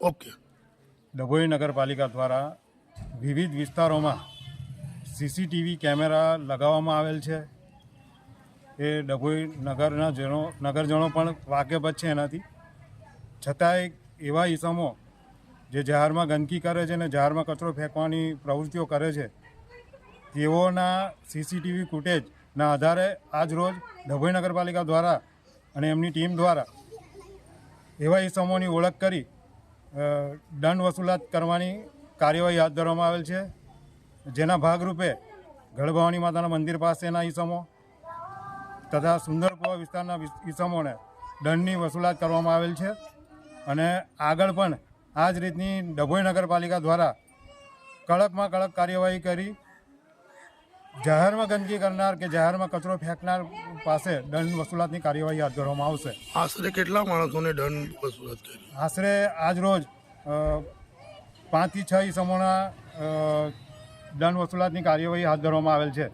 Okay. Dabhoi નગરપાલિકા દ્વારા વિવિધ વિસ્તારોમાં સીસીટીવી કેમેરા લગાવવામાં આવેલ છે. એ ડભોઈ નગરના જનો, નગરજનો પણ વાકેફ છે એનાથી. છતાંય એવા ઈસમો જે જાહેરમાં ગંદકી કરે છે અને જાહેરમાં કચરો ફેંકવાની પ્રવૃત્તિઓ કરે છે, તેઓના સીસીટીવી ફૂટેજના આધારે આજ રોજ ડભોઈ નગરપાલિકા દ્વારા અને એમની ટીમ દ્વારા એવા ઈસમોની ઓળખ કરી દંડ વસૂલાત કરવાની કાર્યવાહી હાથ ધરવામાં આવેલ છે. જેના ભાગરૂપે ગઢભવાની માતાના મંદિર પાસેના ઈસમો તથા સુંદરપુરા વિસ્તારના ઈસમોને દંડની વસૂલાત કરવામાં આવેલ છે. અને આગળ પણ આ જ રીતની ડભોઈ નગરપાલિકા દ્વારા કડકમાં કડક કાર્યવાહી કરી જાહેરમાં ગંદકી કરનાર કે જાહેરમાં કચરો ફેંકનાર પાસે દંડ વસૂલાતની કાર્યવાહી હાથ ધરવામાં આવશે. આશરે કેટલા માણસોને દંડ વસૂલાત કરી? આશરે આજ રોજ પાંચથી છ ઈસમોના દંડ વસૂલાતની કાર્યવાહી હાથ ધરવામાં આવેલ છે.